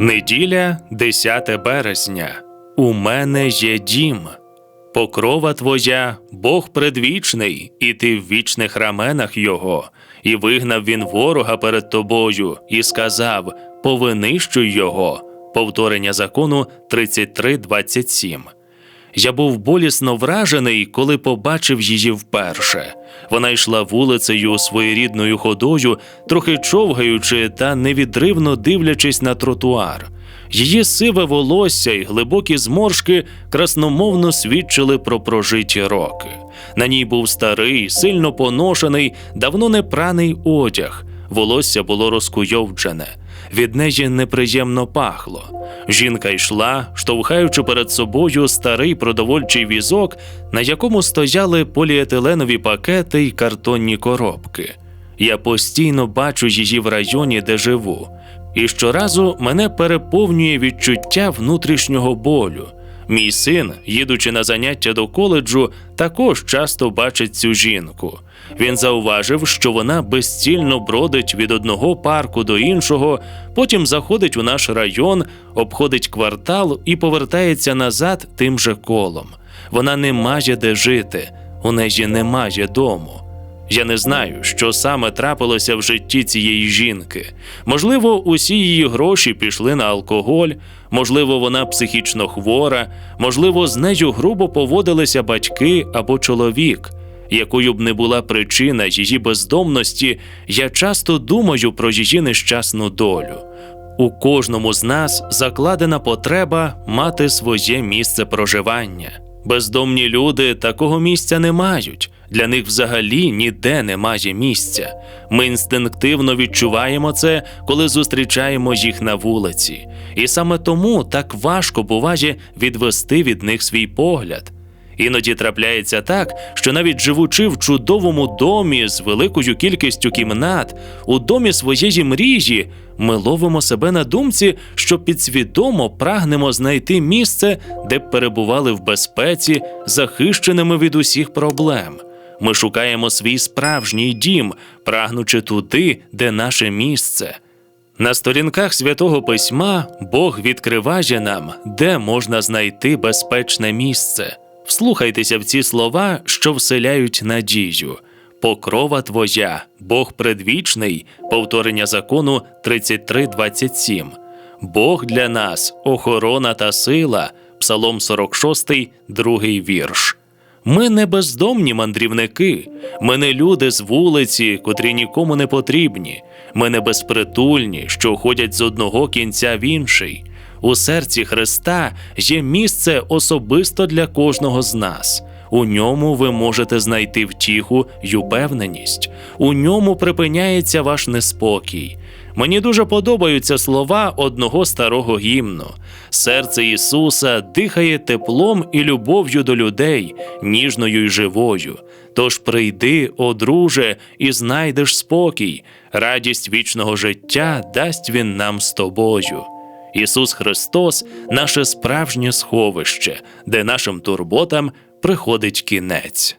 Неділя, 10 березня. У мене є дім. Покрова твоя, Бог предвічний, і ти в вічних раменах його. І вигнав він ворога перед тобою, і сказав: Повинищуй його. Повторення закону 33.27. Я був болісно вражений, коли побачив її вперше. Вона йшла вулицею своєрідною ходою, трохи човгаючи та невідривно дивлячись на тротуар. Її сиве волосся і глибокі зморшки красномовно свідчили про прожиті роки. На ній був старий, сильно поношений, давно не праний одяг. Волосся було розкуйовджене. Від неї неприємно пахло. Жінка йшла, штовхаючи перед собою старий продовольчий візок, на якому стояли поліетиленові пакети й картонні коробки. Я постійно бачу її в районі, де живу, і щоразу мене переповнює відчуття внутрішнього болю. Мій син, їдучи на заняття до коледжу, також часто бачить цю жінку. Він зауважив, що вона безцільно бродить від одного парку до іншого, потім заходить у наш район, обходить квартал і повертається назад тим же колом. Вона не має де жити, у неї немає дому. Я не знаю, що саме трапилося в житті цієї жінки. Можливо, усі її гроші пішли на алкоголь, можливо, вона психічно хвора, можливо, з нею грубо поводилися батьки або чоловік. Якою б не була причина її бездомності, я часто думаю про її нещасну долю. У кожному з нас закладена потреба мати своє місце проживання. Бездомні люди такого місця не мають. Для них взагалі ніде немає місця. Ми інстинктивно відчуваємо це, коли зустрічаємо їх на вулиці. І саме тому так важко буває відвести від них свій погляд. Іноді трапляється так, що навіть живучи в чудовому домі з великою кількістю кімнат, у домі своєї мрії, ми ловимо себе на думці, що підсвідомо прагнемо знайти місце, де б перебували в безпеці, захищеними від усіх проблем. Ми шукаємо свій справжній дім, прагнучи туди, де наше місце. На сторінках святого письма Бог відкриває нам, де можна знайти безпечне місце. Вслухайтеся в ці слова, що вселяють надію. Покрова твоя, Бог предвічний, повторення закону 33.27. Бог для нас, охорона та сила, Псалом 46, другий вірш. Ми не бездомні мандрівники, ми не люди з вулиці, котрі нікому не потрібні. Ми не безпритульні, що ходять з одного кінця в інший. У серці Христа є місце особисто для кожного з нас. У ньому ви можете знайти втіху й упевненість. У ньому припиняється ваш неспокій. Мені дуже подобаються слова одного старого гімну. Серце Ісуса дихає теплом і любов'ю до людей, ніжною й живою. Тож прийди, о друже, і знайдеш спокій, радість вічного життя дасть Він нам з тобою. Ісус Христос наше справжнє сховище, де нашим турботам приходить кінець.